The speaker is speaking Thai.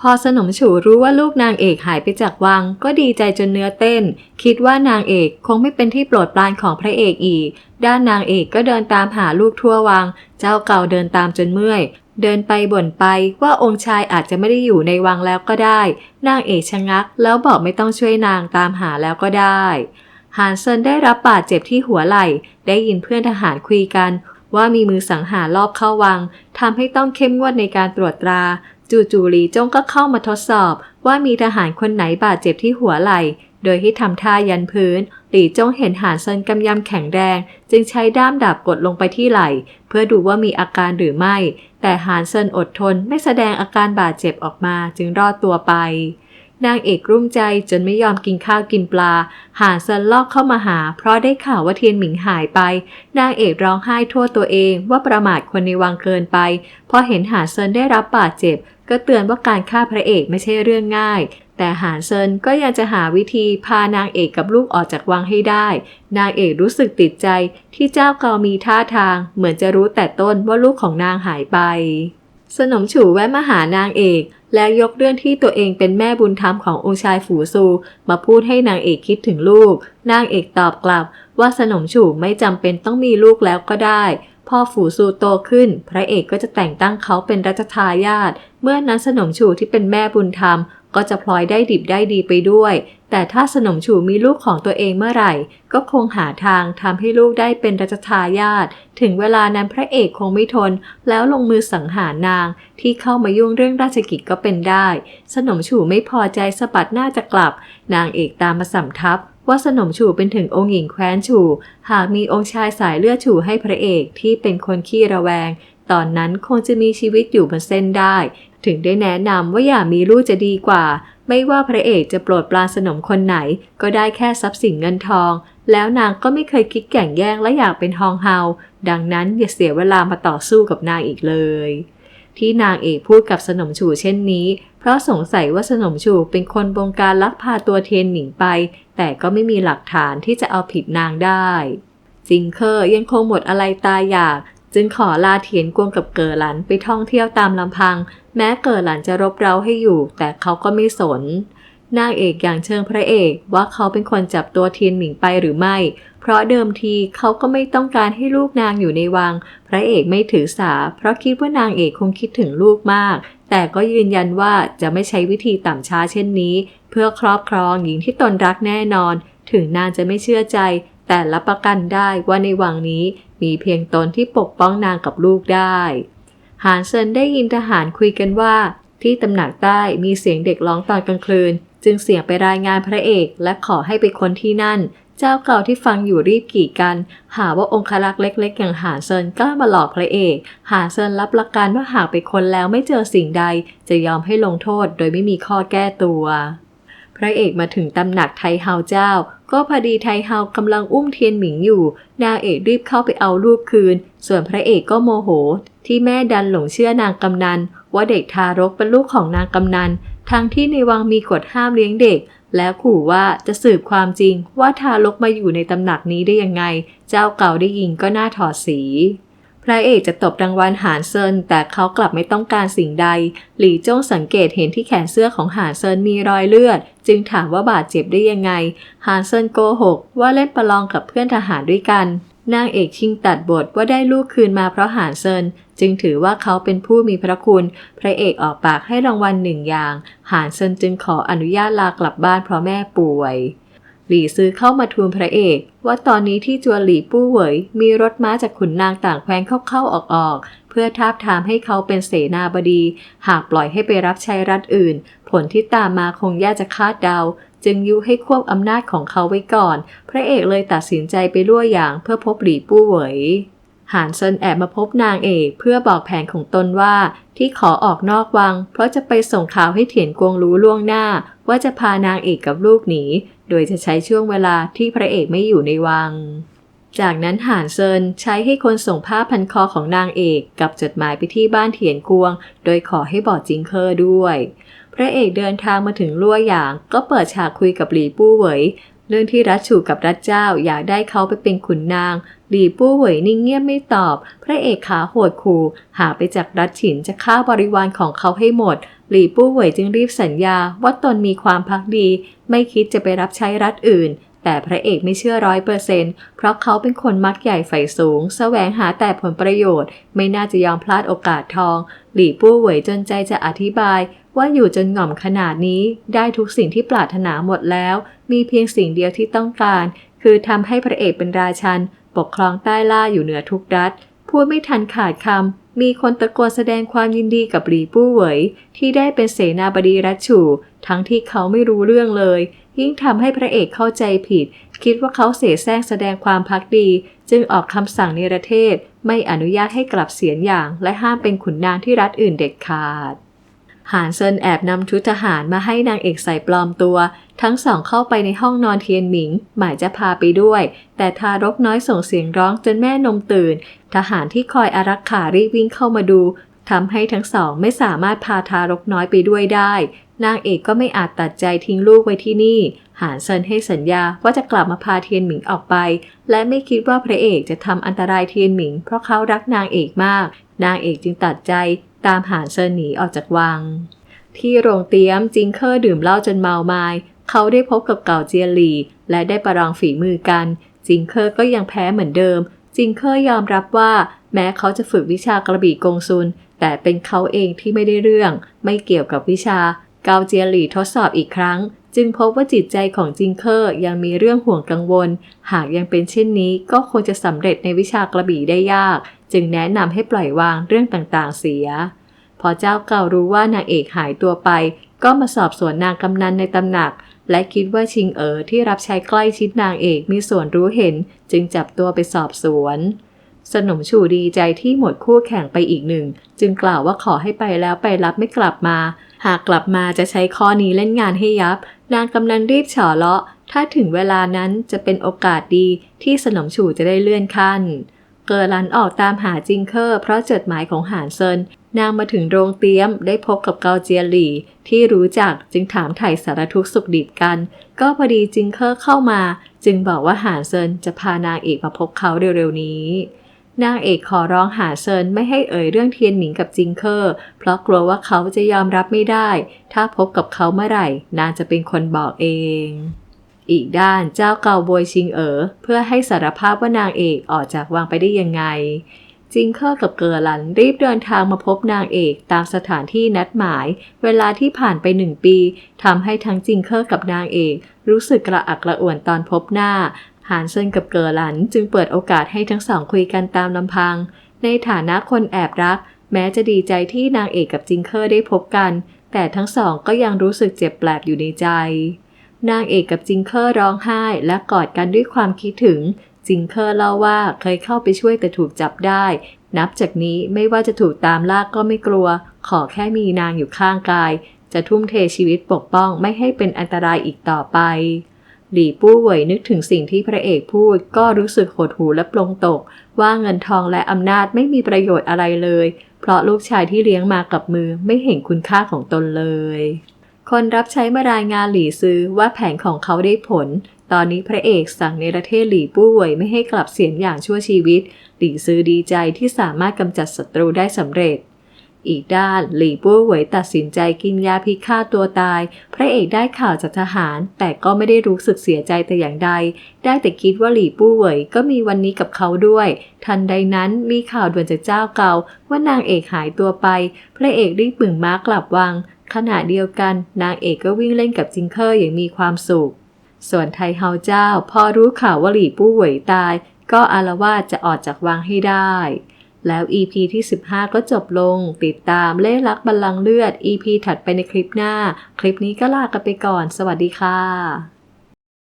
พอสนมฉูรู้ว่าลูกนางเอกหายไปจากวัง ก็ดีใจจนเนื้อเต้น คิดว่านางเอกคงไม่เป็นที่โปรดปรานของพระเอกอีก ด้านนางเอกก็เดินตามหาลูกทั่ววัง เจ้าเก่าเดินตามจนเมื่อย เดินไปบ่นไปว่าองค์ชายอาจจะไม่ได้อยู่ในวังแล้วก็ได้ นางเอกชะงัก แล้วบอกไม่ต้องช่วยนางตามหาแล้วก็ได้ฮานเซนได้รับบาดเจ็บที่หัวไหล่ ได้ยินเพื่อนทหารคุยกันว่ามีมือสังหารรอบเข้าวังทำให้ต้องเข้มงวดในการตรวจตรา จู่ๆหลีจงก็เข้ามาทดสอบว่ามีทหารคนไหนบาดเจ็บที่หัวไหล่ โดยที่ทำท่ายันพื้น หลีจงเห็นหานเซินกำยำแข็งแรง จึงใช้ด้ามดาบกดลงไปที่ไหล่ เพื่อดูว่ามีอาการหรือไม่ แต่หานเซินอดทนไม่แสดงอาการบาดเจ็บออกมาจึงรอดตัวไปนางเอกรุ่มใจจนไม่ยอมกินข้าวกินปลา หานเซินลอกเข้ามาหา เพราะได้ข่าวว่าเทียนหมิงหายไป นางเอกร้องไห้ทั่วตัวเองว่าประมาทคนในวังเกินไป พอเห็นหานเซินได้รับบาดเจ็บ ก็เตือนว่าการฆ่าพระเอกไม่ใช่เรื่องง่าย แต่หานเซินก็ยังจะหาวิธีพานางเอกกับลูกออกจากวังให้ได้ นางเอกรู้สึกติดใจที่เจ้าเกามีท่าทาง เหมือนจะรู้แต่ต้นว่าลูกของนางหายไป สนมฉูแวะมาหานางเอกแล้วยกเรื่องที่ตัวเองเป็นแม่บุญธรรมขององค์ชายฝูซู มาพูดให้นางเอกคิดถึงลูก นางเอกตอบกลับว่าสนมฉูไม่จำเป็นต้องมีลูกแล้วก็ได้ พอฝูซูโตขึ้น พระเอกก็จะแต่งตั้งเขาเป็นรัชทายาทเมื่อนั้นสนมฉูที่เป็นแม่บุญธรรม ก็จะพลอยได้ดิบได้ดีไปด้วย แต่ถ้าสนมฉูมีลูกของตัวเองเมื่อไหร่ ก็คงหาทางทำให้ลูกได้เป็นรัชทายาทถึงเวลานั้นพระเอกคงไม่ทน แล้วลงมือสังหารนาง ที่เข้ามายุ่งเรื่องราชกิจก็เป็นได้ สนมฉูไม่พอใจสะบัดหน้าจะกลับ นางเอกตามมาสำทับ ว่าสนมฉูเป็นถึงองค์หญิงแคว้นฉูหากมีองค์ชายสายเลือดฉูให้พระเอกที่เป็นคนขี้ระแวง ตอนนั้นคงจะมีชีวิตอยู่บนเส้นได้ ถึงได้แนะนำว่าอย่ามีลูกจะดีกว่า ไม่ว่าพระเอกจะโปรดปรานสนมคนไหน ก็ได้แค่ทรัพย์สินเงินทอง แล้วนางก็ไม่เคยคิดแก่งแย่งและอยากเป็นทองเฮาดังนั้นอย่าเสียเวลามาต่อสู้กับนางอีกเลย ที่นางเอกพูดกับสนมชูเช่นนี้ เพราะสงสัยว่าสนมชูเป็นคนบงการลักพาตัวเทียนหนิงไป แต่ก็ไม่มีหลักฐานที่จะเอาผิดนางได้จิงเคอร์ยังคงหมดอะไรตายอยาก จึงขอลาเทียนกวงกับเกอหลันไปท่องเที่ยวตามลำพัง แม้เกอหลันจะรบเร้าให้อยู่ แต่เขาก็ไม่สน นางเอกอย่างเชิงพระเอกว่าเขาเป็นคนจับตัวเทียนหมิงไปหรือไม่ เพราะเดิมทีเขาก็ไม่ต้องการให้ลูกนางอยู่ในวัง พระเอกไม่ถือสา เพราะคิดว่านางเอกคงคิดถึงลูกมาก แต่ก็ยืนยันว่าจะไม่ใช้วิธีต่ำช้าเช่นนี้ เพื่อครอบครองหญิงที่ตนรักแน่นอน ถึงนางจะไม่เชื่อใจ แต่รับประกันได้ว่าในวังนี้มีเพียงตนที่ปกป้องนางกับลูกได้หานเซินได้ยินทหารคุยกันว่า ที่ตำหนักใต้มีเสียงเด็กร้องตอนกลางคืน จึงเสียงไปรายงานพระเอกและขอให้ไปคนที่นั่น เจ้าเก่าที่ฟังอยู่รีบกี่กัน หาว่าองครักษ์เล็ก ๆ อย่างหาเซินกล้ามาหลอกพระเอก หาเซินรับประกันว่าหากไปคนแล้วไม่เจอสิ่งใด จะยอมให้ลงโทษโดยไม่มีข้อแก้ตัว พระเอกมาถึงตำหนักไทเฮาเจ้า ก็พอดีไทเฮากำลังอุ้มเทียนหมิงอยู่ นางเอกรีบเข้าไปเอารูปคืน ส่วนพระเอกก็โมโห ที่แม่ดันหลงเชื่อนางกำนันว่าเด็กทารกเป็นลูกของนางกำนัน ทั้งที่ในวังมีกฎห้ามเลี้ยงเด็ก แล้วขู่ว่าจะสืบความจริงว่าทารกมาอยู่ในตำหนักนี้ได้ยังไง เจ้าเก่าได้ยินก็น่าถอดสี พระเอกจะตบรางวัลหานเซิน แต่เขากลับไม่ต้องการสิ่งใด หลี่จ้งสังเกตเห็นที่แขนเสื้อของหานเซินมีรอยเลือด จึงถามว่าบาดเจ็บได้ยังไง หานเซินโกหกว่าเล่นประลองกับเพื่อนทหารด้วยกัน นางเอกชิงตัดบทว่าได้ลูกคืนมาเพราะหานเซิน จึงถือว่าเขาเป็นผู้มีพระคุณ พระเอกออกปากให้รางวัลหนึ่งอย่าง หานเซินจึงขออนุญาตลากลับบ้านเพราะแม่ป่วย หลี่ซื้อเข้ามาทูลพระเอก ว่าตอนนี้ที่จวนหลี่ปู้เหวย มีรถม้าจากขุนนางต่างแคว้นเข้าๆออกๆเพื่อทาบทามให้เขาเป็นเสนาบดี หากปล่อยให้ไปรับใช้รัฐอื่น ผลที่ตามมาคงยากจะคาดเดา จึงยุให้ควบอำนาจของเขาไว้ก่อน พระเอกเลยตัดสินใจไปล่วอย่างเพื่อพบหลี่ปู้เหวยหานเซินแอบมาพบนางเอกเพื่อบอกแผนของตนว่าที่ขอออกนอกวัง เพราะจะไปส่งข่าวให้เถียนกวงรู้ล่วงหน้า ว่าจะพานางเอกกับลูกหนี โดยจะใช้ช่วงเวลาที่พระเอกไม่อยู่ในวัง จากนั้นหานเซินใช้ให้คนส่งผ้าพันคอของนางเอก กับจดหมายไปที่บ้านเถียนกวง โดยขอให้บอกจิงเคอร์ด้วย พระเอกเดินทางมาถึงลั่วหยาง ก็เปิดฉากคุยกับหลีปู้เหวยเรื่องที่รัชฉูกับรัชเจ้าอยากได้เขาไปเป็นขุนนาง หลีปู้เหวยนิ่งเงียบไม่ตอบ พระเอกขาโหดขู่หาไปจากรัชฉินจะฆ่าบริวารของเขาให้หมด หลี่ปู้เหวยจึงรีบสัญญาว่าตนมีความพักดี ไม่คิดจะไปรับใช้รัฐอื่น แต่พระเอกไม่เชื่อร้อยเปอร์เซนต์เพราะเขาเป็นคนมักใหญ่ไฟสูง แสวงหาแต่ผลประโยชน์ ไม่น่าจะยอมพลาดโอกาสทอง หลี่ปู้เหวยจนใจจะอธิบาย ว่าอยู่จนหง่อมขนาดนี้ ได้ทุกสิ่งที่ปรารถนาหมดแล้ว มีเพียงสิ่งเดียวที่ต้องการ คือทำให้พระเอกเป็นราชัน ปกครองใต้ล่าอยู่เหนือทุกรัฐ พูดไม่ทันขาดคำมีคนตะโกนแสดงความยินดีกับหลีปู้เหวย ที่ได้เป็นเสนาบดีรัชฉู ทั้งที่เขาไม่รู้เรื่องเลย ยิ่งทำให้พระเอกเข้าใจผิด คิดว่าเขาเสแสร้งแสดงความพักดี จึงออกคำสั่งในประเทศ ไม่อนุญาตให้กลับเสียนอย่าง และห้ามเป็นขุนนางที่รัฐอื่นเด็ดขาดหานเซินแอบนำชุดทหารมาให้นางเอกใส่ปลอมตัว ทั้งสองเข้าไปในห้องนอนเทียนหมิง หมายจะพาไปด้วย แต่ทารกน้อยส่งเสียงร้องจนแม่นมตื่น ทหารที่คอยอารักขารีบวิ่งเข้ามาดู ทำให้ทั้งสองไม่สามารถพาทารกน้อยไปด้วยได้ นางเอกก็ไม่อาจตัดใจทิ้งลูกไว้ที่นี่ หานเซินให้สัญญาว่าจะกลับมาพาเทียนหมิงออกไป และไม่คิดว่าพระเอกจะทำอันตรายเทียนหมิง เพราะเขารักนางเอกมาก นางเอกจึงตัดใจตามหานเซินหนีออกจากวัง ที่โรงเตี๊ยมจิงเคอร์ดื่มเหล้าจนเมาไมา้เขาได้พบกับเก่าเจียหลีและได้ประลองฝีมือกัน จิงเคอร์ก็ยังแพ้เหมือนเดิม จิงเคอร์ยอมรับว่า แม้เขาจะฝึกวิชากระบี่กงซุน แต่เป็นเขาเองที่ไม่ได้เรื่อง ไม่เกี่ยวกับวิชา เกาเจียหลี่ทดสอบอีกครั้ง จึงพบว่าจิตใจของจิงเคอร์ยังมีเรื่องห่วงกังวล หากยังเป็นเช่นนี้ก็คงจะสำเร็จในวิชากระบี่ได้ยาก จึงแนะนำให้ปล่อยวางเรื่องต่างๆเสีย พอเจ้าเก่ารู้ว่านางเอกหายตัวไป ก็มาสอบสวนนางกำนันในตำหนักและคิดว่าชิงเอ๋อที่รับใช้ใกล้ชิดนางเอกมีส่วนรู้เห็น จึงจับตัวไปสอบสวน สนมชูดีใจที่หมดคู่แข่งไปอีกหนึ่ง จึงกล่าวว่าขอให้ไปแล้วไปรับไม่กลับมา หากกลับมาจะใช้ข้อนี้เล่นงานให้ยับ นางกำนันรีบเฉาะเลาะ ถ้าถึงเวลานั้นจะเป็นโอกาสดีที่สนมชูจะได้เลื่อนขั้น เกิดลันออกตามหาจิงเคอร์ เพราะจดหมายของหานเซินนางมาถึงโรงเตี้ยมได้พบกับเกาเจียหลี่ ที่รู้จักจึงถามไถ่สารทุกข์สุขดิบกัน ก็พอดีจิงเคอร์เข้ามา จึงบอกว่าหานเซินจะพานางเอกมาพบเขาเร็วๆนี้ นางเอกขอร้องหาเซินไม่ให้เอ่ยเรื่องเทียนหมิงกับจิงเคอร์ เพราะกลัวว่าเขาจะยอมรับไม่ได้ ถ้าพบกับเขาเมื่อไหร่ นางจะเป็นคนบอกเอง อีกด้านเจ้าเกาโบยชิงเอ๋อเพื่อให้สารภาพว่านางเอกออกจากวังไปได้ยังไงจิงเคอร์กับเกอร์ลันรีบเดินทางมาพบนางเอกตามสถานที่นัดหมาย เวลาที่ผ่านไปหนึ่งปีทำให้ทั้งจิงเคอร์กับนางเอก รู้สึกกระอักกระอ่วนตอนพบหน้า หานเซินกับเกอร์ลันจึงเปิดโอกาสให้ทั้งสองคุยกันตามลำพัง ในฐานะคนแอบรัก แม้จะดีใจที่นางเอกกับจิงเคอร์ได้พบกัน แต่ทั้งสองก็ยังรู้สึกเจ็บแปลบอยู่ในใจ นางเอกกับจิงเคอร์ร้องไห้และกอดกันด้วยความคิดถึง จิงเคอร์เล่าว่าเคยเข้าไปช่วยแต่ถูกจับได้ นับจากนี้ไม่ว่าจะถูกตามลากก็ไม่กลัว ขอแค่มีนางอยู่ข้างกาย จะทุ่มเทชีวิตปกป้องไม่ให้เป็นอันตรายอีกต่อไป หลี่ปู้เหวยนึกถึงสิ่งที่พระเอกพูด ก็รู้สึกหดหูและปลงตก ว่าเงินทองและอำนาจไม่มีประโยชน์อะไรเลย เพราะลูกชายที่เลี้ยงมากับมือไม่เห็นคุณค่าของตนเลย คนรับใช้มารายงานหลี่ซื้อว่าแผนของเขาได้ผล ตอนนี้พระเอกสั่งในประเทศหลี่ปู้เหวยไม่ให้กลับเสียนอย่างชั่วชีวิต หลี่ซื้อดีใจที่สามารถกำจัดศัตรูได้สำเร็จ อีกด้านหลีปู้เหวยตัดสินใจกินยาพิฆาตตัวตาย พระเอกได้ข่าวจากทหาร แต่ก็ไม่ได้รู้สึกเสียใจแต่อย่างใด ได้แต่คิดว่าหลีปู้เหวยก็มีวันนี้กับเขาด้วย ทันใดนั้นมีข่าวด่วนจากเจ้าเก่า ว่านางเอกหายตัวไป พระเอกรีบบึ่งม้ากลับวัง ขณะเดียวกัน นางเอกก็วิ่งเล่นกับจิงเคอร์อย่างมีความสุข ส่วนไทเฮาเจ้า พอรู้ข่าวว่าหลีปู้เหวยตาย ก็อารวาสจะออกจากวังให้ได้ แล้ว EP ที่ 15 ก็จบลง ติดตามเล่ลักบัลลังก์เลือด EP ถัดไปในคลิปหน้า คลิปนี้ก็ลากันไปก่อน สวัสดีค่ะ